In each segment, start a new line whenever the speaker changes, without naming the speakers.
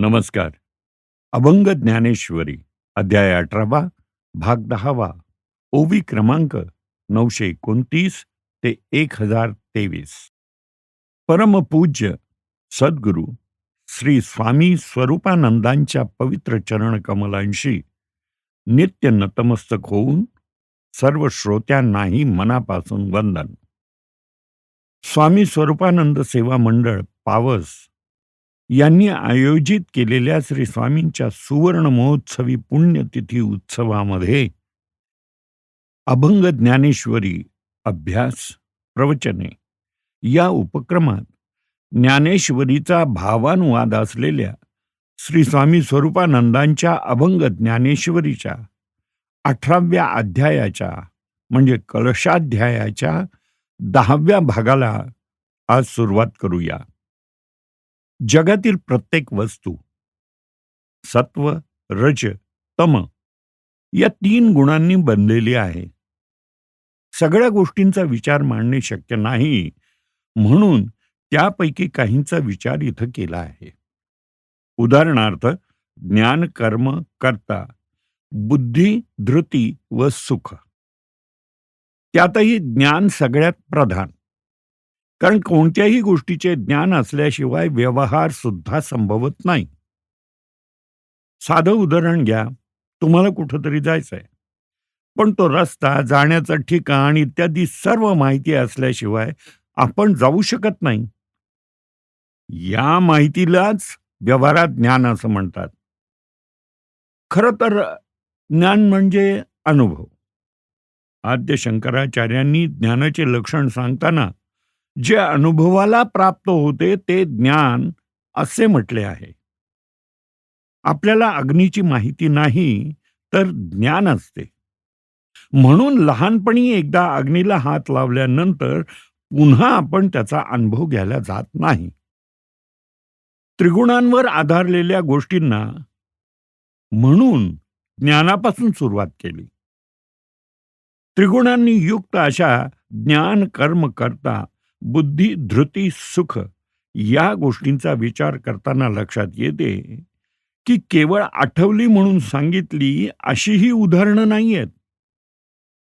नमस्कार. अभंग ज्ञानेश्वरी अध्याय अठरावा भाग दहावा ओवी क्रमांक नऊशे एकोणतीस ते एक हजार तेवीस. परमपूज्य सद्गुरू श्री स्वामी स्वरूपानंदांच्या पवित्र चरण कमलांशी नित्य नतमस्तक होऊन सर्व श्रोत्यांनाही मनापासून वंदन. स्वामी स्वरूपानंद सेवा मंडळ पावस यांनी आयोजित केलेल्या श्री स्वामींच्या सुवर्ण महोत्सवी पुण्यतिथी उत्सवामध्ये अभंग ज्ञानेश्वरी अभ्यास प्रवचने या उपक्रमात ज्ञानेश्वरीचा भावानुवाद असलेल्या श्री स्वामी स्वरूपानंदांच्या अभंग ज्ञानेश्वरीच्या अठराव्या अध्यायाच्या म्हणजे कलशाध्यायाच्या दहाव्या भागाला आज सुरुवात करूया. जगातील प्रत्येक वस्तू सत्व रज तम या तीन गुणांनी बनलेली आहे. सगळ्या गोष्टींचा विचार मांडणे शक्य नाही म्हणून त्यापैकी काहींचा विचार इथं केला आहे. उदाहरणार्थ ज्ञान कर्म कर्ता बुद्धी धृती व सुख. त्यातही ज्ञान सगळ्यात प्रधान. कारण कोणत्याही गोष्टीचे ज्ञान असल्याशिवाय व्यवहार सुद्धा संभवत नाही. साधं उदाहरण घ्या. तुम्हाला कुठंतरी जायचंय पण तो रस्ता जाण्याचं ठिकाण इत्यादी सर्व माहिती असल्याशिवाय आपण जाऊ शकत नाही. या माहितीलाच व्यवहारात ज्ञान असं म्हणतात. खरं तर ज्ञान म्हणजे अनुभव. आद्य शंकराचार्यांनी ज्ञानाचे लक्षण सांगताना जे अनुभवाला प्राप्त होते ते ज्ञान असे म्हटले आहे. आपल्याला अग्नीची माहिती नाही तर ज्ञान असते. म्हणून लहानपणी एकदा अग्नीला हात लावल्यानंतर पुन्हा आपण त्याचा अनुभव घ्यायला जात नाही. त्रिगुणांवर आधारलेल्या गोष्टींना म्हणून ज्ञानापासून सुरुवात केली. त्रिगुणांनी युक्त अशा ज्ञान कर्म करता बुद्धी धृती सुख या गोष्टींचा विचार करताना लक्षात येते की केवळ आठवली म्हणून सांगितली अशीही उदाहरणं नाही आहेत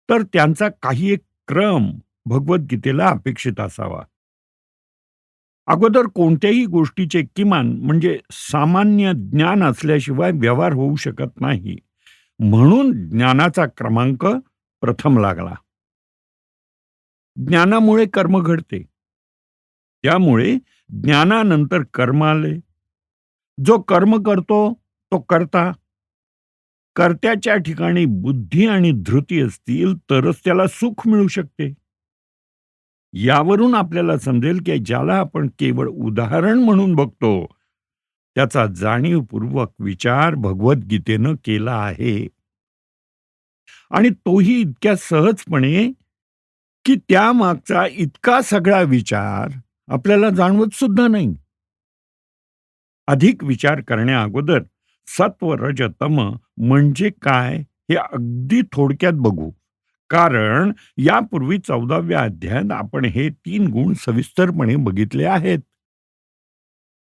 तर त्यांचा काही एक क्रम भगवद्गीतेला अपेक्षित असावा. अगोदर कोणत्याही गोष्टीचे किमान म्हणजे सामान्य ज्ञान असल्याशिवाय व्यवहार होऊ शकत नाही. म्हणून ज्ञानाचा क्रमांक प्रथम लागला. ज्ञानामुळे कर्म घडते. त्यामुळे ज्ञानानंतर कर्म आले. जो कर्म करतो तो करता. कर्त्याच्या ठिकाणी बुद्धी आणि धृती असतील तरच त्याला सुख मिळू शकते. यावरून आपल्याला समजेल की ज्याला आपण केवळ उदाहरण म्हणून बघतो त्याचा जाणीवपूर्वक विचार भगवद्गीतेनं केला आहे. आणि तोही इतक्या सहजपणे की त्यामागचा इतका सगळा विचार आपल्याला जाणवत सुद्धा नाही. अधिक विचार करण्या अगोदर सत्व रजतम म्हणजे काय हे अगदी थोडक्यात बघू. कारण यापूर्वी चौदाव्या अध्यायात आपण हे तीन गुण सविस्तरपणे बघितले आहेत.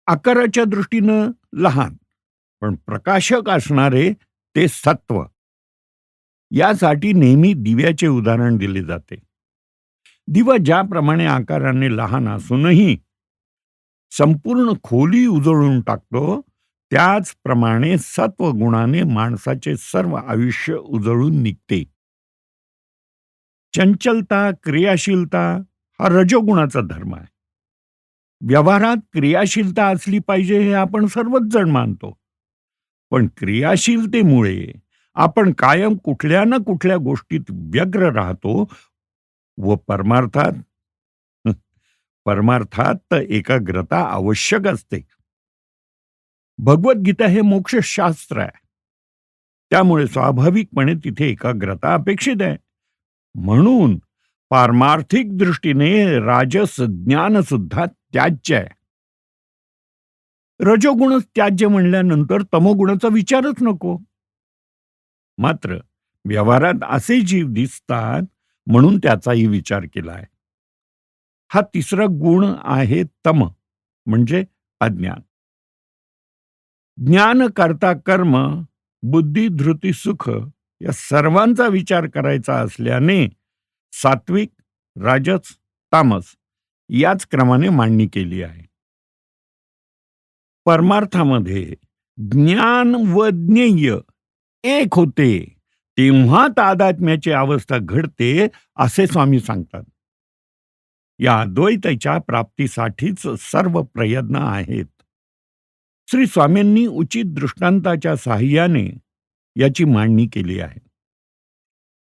आकाराच्या दृष्टीनं लहान पण प्रकाशक असणारे ते सत्व. यासाठी नेहमी दिव्याचे उदाहरण दिले जाते. दिवा ज्याप्रमाणे आकाराने लहान असूनही संपूर्ण खोली उजळून टाकतो त्याचप्रमाणे सत्व गुणाने माणसाचे सर्व आयुष्य उजळून निघते. चंचलता क्रियाशीलता हा रजोगुणाचा धर्म आहे. व्यवहारात क्रियाशीलता असली पाहिजे हे आपण सर्वच जण मानतो. पण क्रियाशीलतेमुळे आपण कायम कुठल्या ना कुठल्या गोष्टीत व्यग्र राहतो व परमार्थात परमार्थात तर एकाग्रता आवश्यक असते. भगवद्गीता हे मोक्षशास्त्र आहे. त्यामुळे स्वाभाविकपणे तिथे एकाग्रता अपेक्षित आहे. म्हणून पारमार्थिक दृष्टीने राजस ज्ञान सुद्धा त्याज्य आहे. रजोगुणच त्याज्य म्हणल्यानंतर तमोगुणाचा विचारच नको. मात्र व्यवहारात असे जीव दिसतात म्हणून त्याचाही विचार केला आहे. हा तिसरा गुण आहे तम म्हणजे अज्ञान. ज्ञान करता कर्म बुद्धी धृती सुख या सर्वांचा विचार करायचा असल्याने सात्विक राजस तामस याच क्रमाने मांडणी केली आहे. परमार्थामध्ये ज्ञान व ज्ञेय एक होते. तेव्हा तादात्म्याची अवस्था घडते असे स्वामी सांगतात. या अद्वैताच्या प्राप्तीसाठीच सर्व प्रयत्न आहेत. श्री स्वामींनी उचित दृष्टांताच्या सहाय्याने याची मांडणी केली आहे.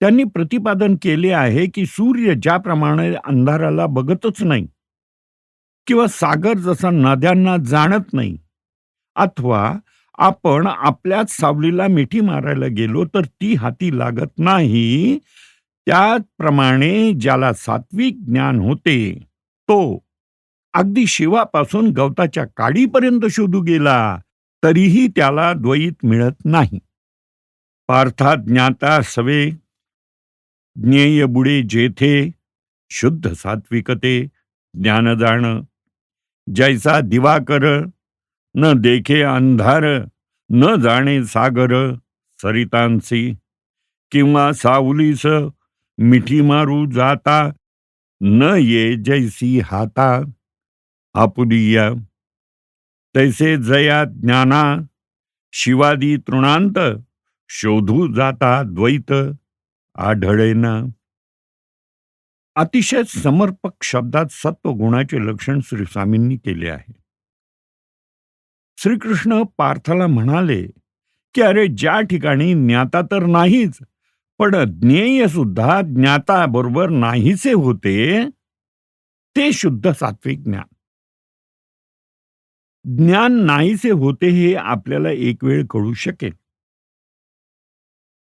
त्यांनी प्रतिपादन केले आहे की सूर्य ज्याप्रमाणे अंधाराला बघतच नाही किंवा सागर जसा नद्यांना जाणत नाही अथवा आपण आपल्याच सावलीला मिठी मारायला गेलो तर ती हाती लागत नाही. त्याप्रमाणे ज्याला सात्विक ज्ञान होते तो अगदी शिवापासून गवताच्या काडीपर्यंत शोधू गेला तरीही त्याला द्वैत मिळत नाही. पार्था ज्ञाता सवे ज्ञेय बुडे जेथे शुद्ध सात्विकते ज्ञान जाण जैसा दिवाकर न देखे अंधार न जाणे सागर सरितांसी. किंवा सावलीस मिठी मारू जाता न ये जैसी हाता. आपुलिया तैसे जया ज्ञाना शिवादी तृणांत शोधू जाता द्वैत आढळेना. अतिशय समर्पक शब्दात सत्व गुणाचे लक्षण श्री स्वामींनी केले आहे. श्रीकृष्ण पार्थाला म्हणाले की अरे ज्या ठिकाणी ज्ञाता तर नाहीच पण ज्ञेय सुद्धा ज्ञाता बरोबर नाहीसे होते ते शुद्ध सात्विक ज्ञान. ज्ञान नाहीसे होते हे आपल्याला एक वेळ कळू शकेल.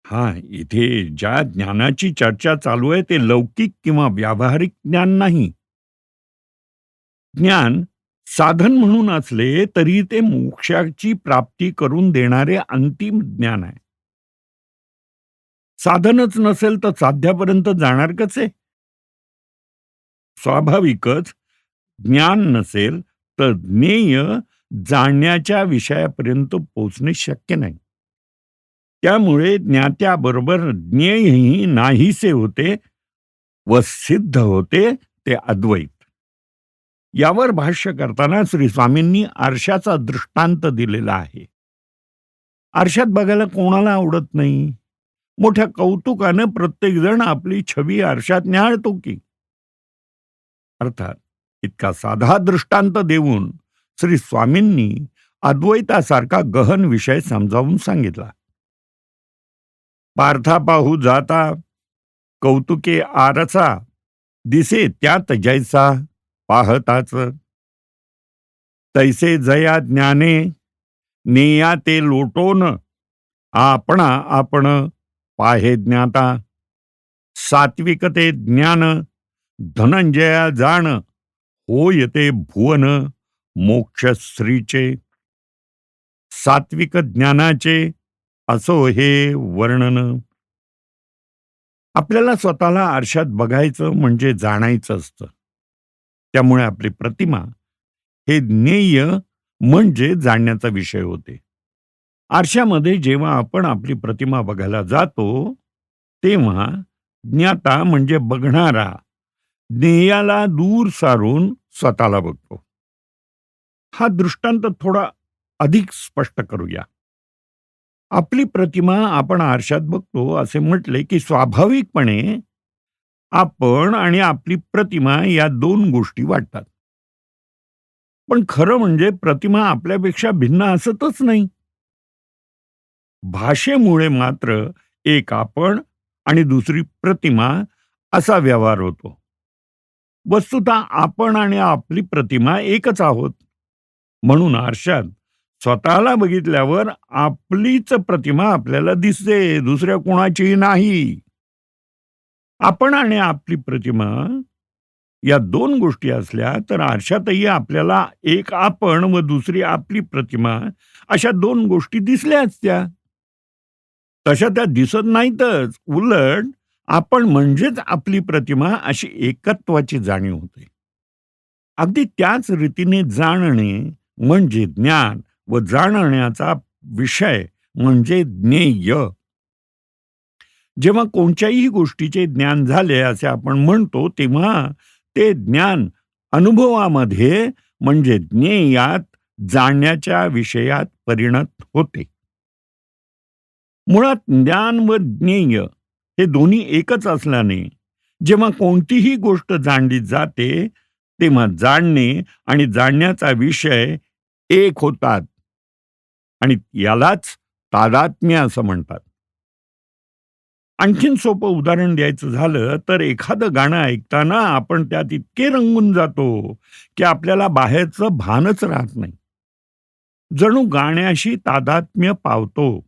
हा इथे ज्या ज्ञानाची चर्चा चालू आहे ते लौकिक किंवा व्यावहारिक ज्ञान नाही. ज्ञान साधन म्हणून असले तरी ते मोक्षाची प्राप्ती करून देणारे अंतिम ज्ञान आहे. साधनच नसेल तर साध्यापर्यंत जाणार कसे? स्वाभाविकच ज्ञान नसेल तर ज्ञेय जाणण्याच्या विषयापर्यंत पोचणे शक्य नाही. त्यामुळे ज्ञात्याबरोबर ज्ञेयही नाहीसे होते व सिद्ध होते ते अद्वैत. यावर भाष्य करताना श्री स्वामींनी आरशाचा दृष्टांत दिलेला आहे. आरशात बघायला कोणाला आवडत नाही. मोठ्या कौतुकानं प्रत्येकजण आपली छवी आरशात न्याहाळतो की. अर्थात इतका साधा दृष्टांत देऊन श्री स्वामींनी अद्वैतासारखा गहन विषय समजावून सांगितला. पार्था पाहू जाता कौतुके आरसा दिसे त्यात जैसा पाहताच. तैसे जया ज्ञाने नेया ते लोटोन आपणा आपण पाहे ज्ञाता. सात्विक ते ज्ञान धनंजया जाण होय ते भुवन मोक्षश्रीचे. सात्विक ज्ञानाचे असो हे वर्णन. आपल्याला स्वतःला आरशात बघायचं म्हणजे जाणायचं असतं. त्यामुळे आपली प्रतिमा हे ज्ञेय म्हणजे जाणण्याचा विषय होते. आरशामध्ये जेव्हा आपण आपली प्रतिमा बघायला जातो तेव्हा ज्ञाता म्हणजे बघणारा ज्ञेयाला दूर सारून स्वतःला बघतो. हा दृष्टांत थोडा अधिक स्पष्ट करूया. आपली प्रतिमा आपण आरशात बघतो असे म्हटले की स्वाभाविकपणे आपण आणि आपली प्रतिमा या दोन गोष्टी वाटतात. पण खरं म्हणजे प्रतिमा आपल्यापेक्षा भिन्न असतच नाही. भाषेमुळे मात्र एक आपण आणि दुसरी प्रतिमा असा व्यवहार होतो. वस्तुतः आपण आणि आपली प्रतिमा एकच आहोत. म्हणून आरशात स्वतःला बघितल्यावर आपलीच प्रतिमा आपल्याला दिसते दुसऱ्या कोणाची नाही. आपण आणि आपली प्रतिमा या दोन गोष्टी असल्या तर आरशातही आपल्याला एक आपण व दुसरी आपली प्रतिमा अशा दोन गोष्टी दिसल्याच त्या तशा त्या दिसत नाहीतच. उलट आपण म्हणजेच आपली प्रतिमा अशी एकत्वाची जाणीव होते. अगदी त्याच रीतीने जाणणे म्हणजे ज्ञान व जाणण्याचा विषय म्हणजे ज्ञेय. जेव्हा कोणत्याही गोष्टीचे ज्ञान झाले असे आपण म्हणतो तेव्हा ते ज्ञान अनुभवामध्ये म्हणजे ज्ञेयात जाणण्याच्या विषयात परिणत होते. मुळात ज्ञान व ज्ञेय हे दोन्ही एकच असल्याने जेव्हा कोणतीही गोष्ट जाणली जाते तेव्हा जाणणे आणि जाणण्याचा विषय एक होतात. आणि यालाच तादात्म्य असं म्हणतात. आणखीन सोपं उदाहरण द्यायचं झालं तर एखादं गाणं ऐकताना आपण त्यात इतके रंगून जातो की आपल्याला बाहेरचं भानच राहत नाही. जणू गाण्याशी तादात्म्य पावतो.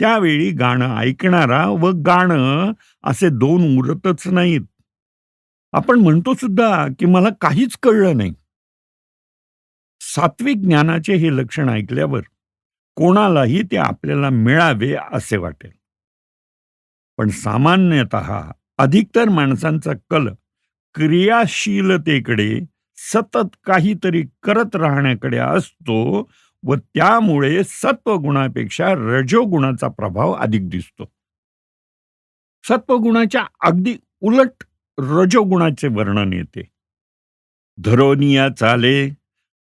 त्यावेळी गाणं ऐकणारा व गाणं असे दोन उरतच नाहीत. आपण म्हणतो सुद्धा की मला काहीच कळलं नाही. सात्विक ज्ञानाचे हे लक्षण ऐकल्यावर कोणालाही ते आपल्याला मिळावे असे वाटेल. पण सामान्यतः अधिकतर माणसांचा कल क्रियाशीलतेकडे सतत काहीतरी करत राहण्याकडे असतो व त्यामुळे सत्वगुणापेक्षा रजोगुणाचा प्रभाव अधिक दिसतो. सत्वगुणाच्या अगदी उलट रजोगुणाचे वर्णन येते. धरोनिया चाले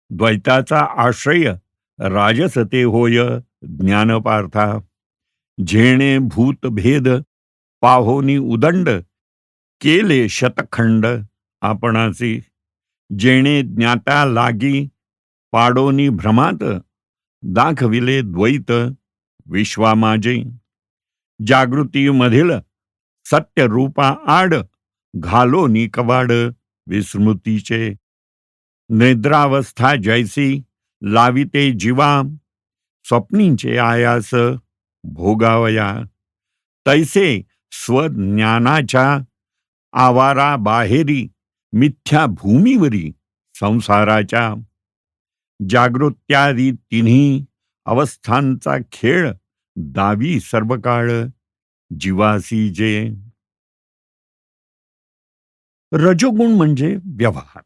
द्वैताचा आश्रय राजसते होय ज्ञानपार्था झेणे भूत भेद पाहोनी उदंड केले शतखंड आपणाचे जेणे ज्ञाता लागी पाडोनी भ्रमात दाखविले द्वैत विश्वा माझे जागृतीमधील सत्य रूपा आड घालोनी कवाड विस्मृतीचे निद्रावस्था जैसी लाविते जीवा स्वप्नींचे आयास भोगावया तैसे स्वज्ञानाच्या आवारा बाहेरी मिथ्या भूमीवरी संसाराच्या जागृत्यादी तिन्ही अवस्थांचा खेळ दावी सर्व काळ जीवासी जे. रजोगुण म्हणजे व्यवहार.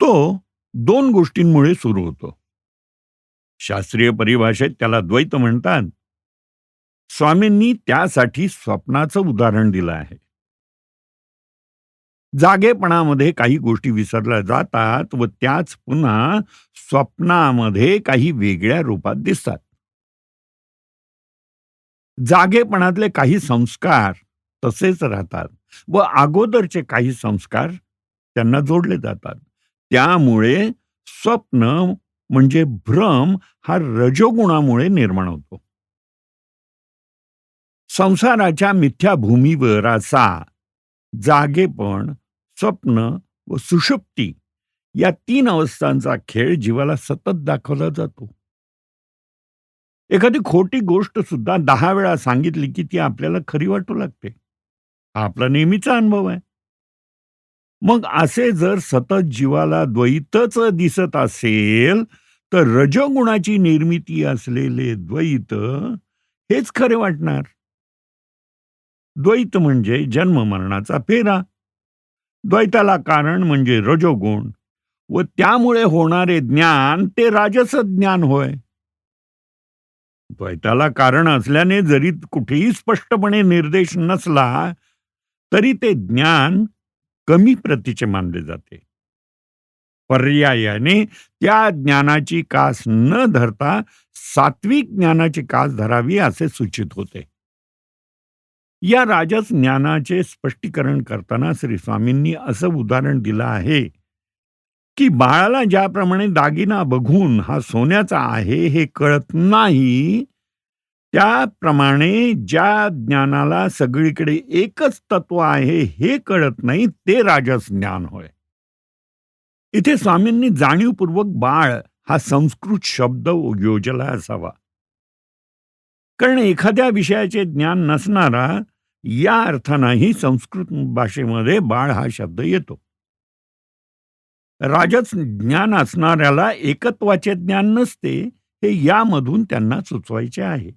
तो दोन गोष्टींमुळे सुरू होतो. शास्त्रीय परिभाषेत त्याला द्वैत म्हणतात. स्वामींनी त्यासाठी स्वप्नाचं उदाहरण दिलं आहे. जागेपणामध्ये काही गोष्टी विसरल्या जातात व त्याच पुन्हा स्वप्नामध्ये काही वेगळ्या रूपात दिसतात. जागेपणातले काही संस्कार तसेच राहतात व अगोदरचे काही संस्कार त्यांना जोडले जातात. त्यामुळे स्वप्न म्हणजे भ्रम हा रजोगुणामुळे निर्माण होतो. संसाराच्या मिथ्या भूमीवर असा जागेपण स्वप्न व सुषुप्ती या तीन अवस्थांचा खेळ जीवाला सतत दाखवला जातो. एखादी खोटी गोष्ट सुद्धा दहा वेळा सांगितली की ती आपल्याला खरी वाटू लागते. हा आपला नेहमीचा अनुभव आहे. मग असे जर सतत जीवाला द्वैतच दिसत असेल तर रजोगुणाची निर्मिती असलेले द्वैत हेच खरे वाटणार. द्वैत म्हणजे जन्म मरणाचा फेरा. द्वैताला कारण म्हणजे रजोगुण व त्यामुळे होणारे ज्ञान ते राजस ज्ञान होय. द्वैताला कारण असल्याने जरी कुठेही स्पष्टपणे निर्देश नसला तरी ते ज्ञान कमी प्रतीचे मानले जाते. पर्यायाने त्या ज्ञानाची कास न धरता सात्विक ज्ञानाची कास धरावी असे सूचित होते. या राजस ज्ञानाचे स्पष्टीकरण करताना श्री स्वामींनी असं उदाहरण दिलं आहे की बाळाला ज्याप्रमाणे दागिना बघून हा सोन्याचा आहे हे कळत नाही त्याप्रमाणे ज्या ज्ञानाला सगळीकडे एकच तत्व आहे हे कळत नाही ते राजस ज्ञान होय. इथे स्वामींनी जाणीवपूर्वक बाळ हा संस्कृत शब्द योजला असावा. कारण एखाद्या विषयाचे ज्ञान नसणारा या अर्थानंही संस्कृत भाषेमध्ये बाळ हा शब्द येतो. राजच ज्ञान असणाऱ्याला एकत्वाचे ज्ञान नसते हे यामधून त्यांना सुचवायचे आहे.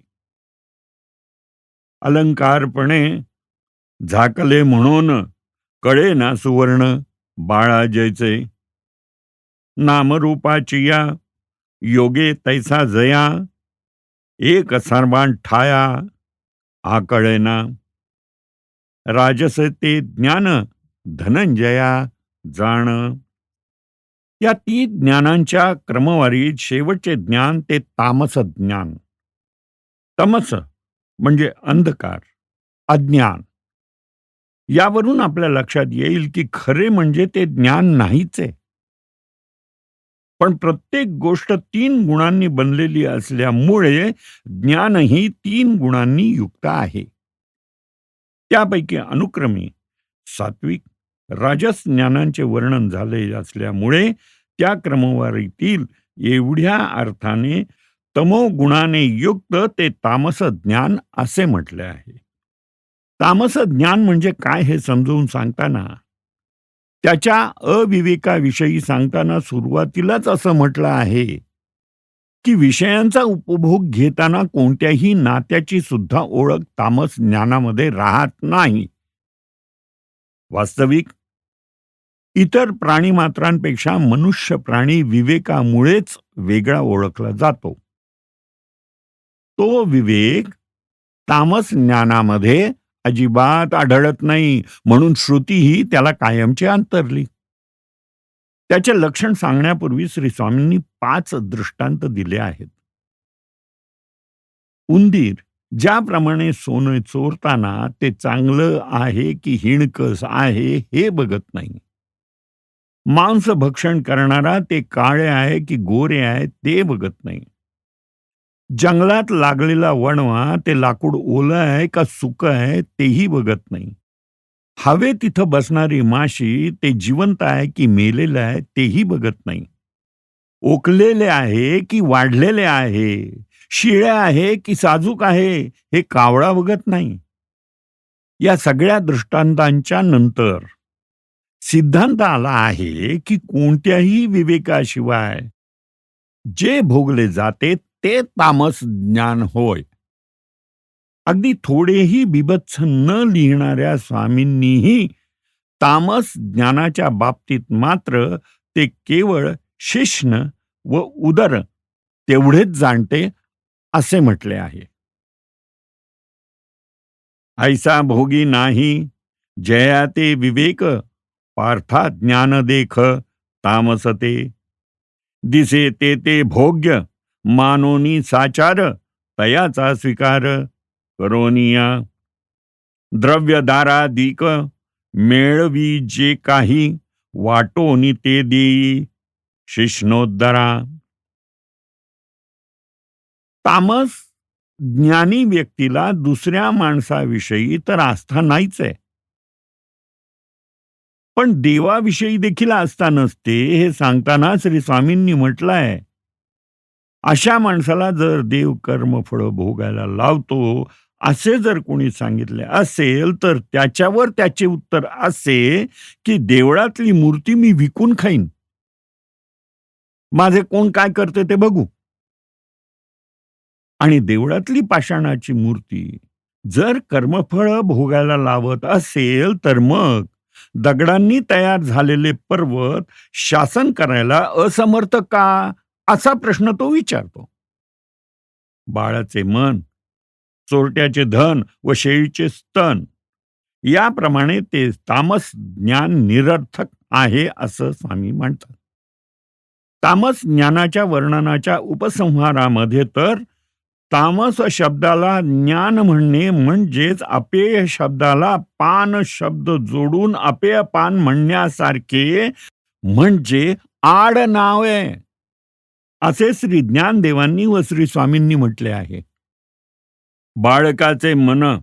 अलंकारपणे झाकले म्हणून कळे ना सुवर्ण बाळा जयचे नामरूपाची या योगे तैसा जया एक सर्वान ठाया आकळेना राजस ते ज्ञान धनंजया जाण. या तीन ज्ञानांच्या क्रमवारीत शेवटचे ज्ञान ते तामस ज्ञान. तमस म्हणजे अंधकार अज्ञान. यावरून आपल्या लक्षात येईल की खरे म्हणजे ते ज्ञान नाहीच. आहे पण प्रत्येक गोष्ट तीन गुणांनी बनलेली असल्यामुळे ज्ञानही तीन गुणांनी युक्त आहे. त्यापैकी अनुक्रमे सात्विक राजस ज्ञानांचे वर्णन झाले असल्यामुळे त्या क्रमवारीतील एवढ्या अर्थाने तमोगुणाने युक्त ते तामस ज्ञान असे म्हटले आहे. तामस ज्ञान म्हणजे काय हे समजवून सांगताना त्याच्या अविवेकाविषयी सांगताना सुरुवातीलाच असं म्हटलं आहे. की विषयांचा उपभोग घेताना कोणत्याही नात्याची सुद्धा ओळख तामस ज्ञानामध्ये राहत नाही. वास्तविक इतर प्राणीमात्रांपेक्षा मनुष्य प्राणी विवेकामुळेच वेगळा ओळखला जातो. तो विवेक तामस ज्ञानामध्ये अजिबात आढळत नाही म्हणून श्रुती ही त्याला कायमची अंतरली. त्याचे लक्षण सांगण्यापूर्वी श्री स्वामींनी पाच दृष्टांत दिले आहेत. उंदीर ज्याप्रमाणे सोनं चोरताना ते चांगलं आहे की हिणकस आहे हे बघत नाही. मांस भक्षण करणारा ते काळे आहे की गोरे आहे ते बघत नाही. जंगलात लागलेला वणवा ते लाकूड ओलं आहे का सुकं आहे तेही बघत नाही. हवे तिथं बसणारी माशी ते जिवंत आहे की मेलेलं आहे तेही बघत नाही. ओकलेले आहे की वाढलेले आहे शिळ्या आहे की साजूक आहे हे कावळा बघत नाही. या सगळ्या दृष्टांतांच्या नंतर सिद्धांत आला आहे की कोणत्याही विवेकाशिवाय जे भोगले जाते ते तामस ज्ञान होय. अगदी थोडेही बिभत्स न लिहिणाऱ्या स्वामींनीही तामस ज्ञानाच्या बाबतीत मात्र ते केवळ शिष्ण व उदर तेवढेच जाणते असे म्हटले आहे. ऐसा भोगी नाही जया ते विवेक पार्था ज्ञान देख तामसते. दिसे ते ते भोग्य मानोनी साचार तयाचा स्वीकार. करोनिया। द्रव्यदारादिक मेळवी जे काही वाटोनी ते देई शिष्णोद्धरा तामस ज्ञानी व्यक्तीला दुसऱ्या माणसाविषयी तर आस्था नाहीच आहे. पण देवाविषयी देखील आस्था नसते हे सांगताना श्री स्वामींनी म्हटलंय. अशा माणसाला जर देव कर्म फळ भोगायला लावतो असे जर कोणी सांगितले असेल तर त्याच्यावर त्याचे उत्तर असे की देवळातली मूर्ती मी विकून खाईन. माझे कोण काय करते ते बघू. आणि देवळातली पाषाणाची मूर्ती जर कर्मफळ भोगायला लावत असेल तर मग दगडांनी तयार झालेले पर्वत शासन करायला असमर्थ का? असा प्रश्न तो विचारतो. बाळाचे मन चोरट्याचे धन व शेळीचे स्तन. याप्रमाणे ते तामस ज्ञान निरर्थक आहे असं स्वामी म्हणतात. तामस ज्ञानाच्या वर्णनाच्या उपसंहारामध्ये तर तामस शब्दाला ज्ञान म्हणणे म्हणजेच अपेय शब्दाला पान शब्द जोडून अपेय पान म्हणण्यासारखे म्हणजे आड नाव आहे असे श्री ज्ञानदेवांनी व श्री स्वामींनी म्हटले आहे. बाळकाचे मन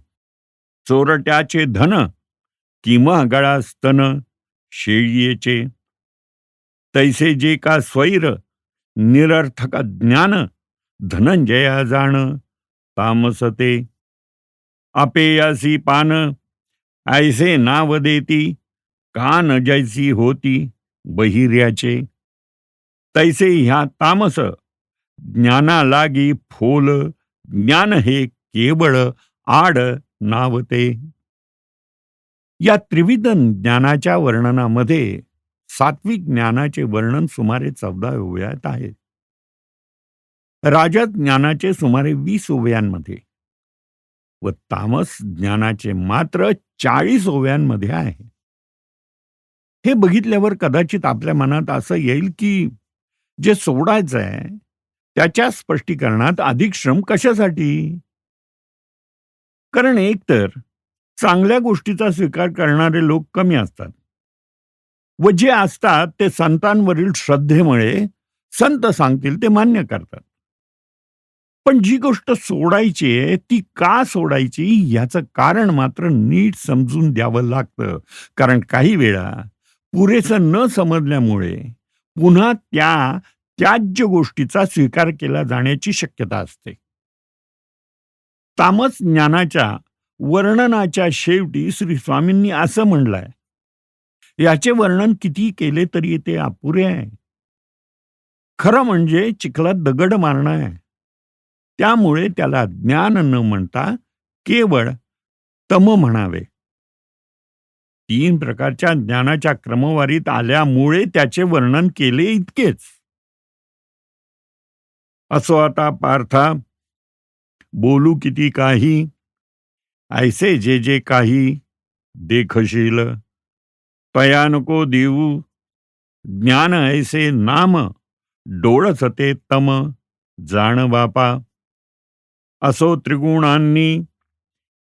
चोरट्याचे धन किंवा गळा स्तन शेळीयेचे तैसे जे का स्वैर निरर्थक ज्ञान धनंजया जाण तामसते. अपेयासी पान ऐसे नाव देती कान जैसी होती बहिर्याचे. तैसे ह्या तामस ज्ञाना लागी फोल ज्ञान हे केवळ आड नावते या त्रिविध ज्ञानाच्या वर्णनामध्ये सात्विक ज्ञानाचे वर्णन सुमारे चौदा ओव्यात आहे. राजत ज्ञानाचे सुमारे वीस ओव्यांमध्ये व तामस ज्ञानाचे मात्र चाळीस ओव्यांमध्ये आहे. हे बघितल्यावर कदाचित आपल्या मनात असं येईल की जे सोडायचं आहे त्याच्या स्पष्टीकरणात अधिक श्रम कशासाठी? कारण एकतर चांगल्या गोष्टीचा स्वीकार करणारे लोक कमी असतात व जे असतात ते संतांवरील श्रद्धेमुळे संत सांगतील ते मान्य करतात. पण जी गोष्ट सोडायची आहे ती का सोडायची याचं कारण मात्र नीट समजून द्यावं लागतं. कारण काही वेळा पुरेसं न समजल्यामुळे पुन्हा त्या त्याज्य गोष्टीचा स्वीकार केला जाण्याची शक्यता असते. तामस ज्ञानाच्या वर्णनाच्या शेवटी श्री स्वामींनी असं म्हणलंय. याचे वर्णन किती केले तरी ते अपुरे आहे. खरं म्हणजे चिखलात दगड मारणं आहे. त्यामुळे त्याला ज्ञान न म्हणता केवळ तम म्हणावे. तीन प्रकारच्या ज्ञानाच्या क्रमवारीत आल्यामुळे त्याचे वर्णन केले इतकेच. असो आता पार्था बोलू किती काही? ऐसे जे जे काही देखशील. तया नको देऊ. ज्ञान ऐसे नाम डोळस ते तम. जाण बापा. असो त्रिगुणांनी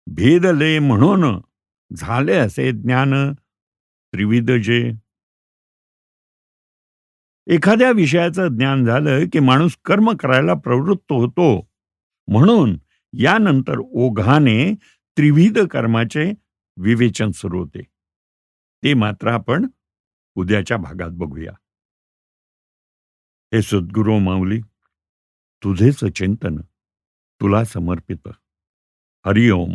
भेदले म्हणून झाले असे ज्ञान त्रिविध जे. एखाद्या विषयाचं ज्ञान झालं की माणूस कर्म करायला प्रवृत्त होतो. म्हणून यानंतर ओघाने त्रिविध कर्माचे विवेचन सुरू होते. ते मात्र आपण उद्याच्या भागात बघूया. हे सद्गुरू माऊली तुझेच चिंतन तुला समर्पित. हरिओम.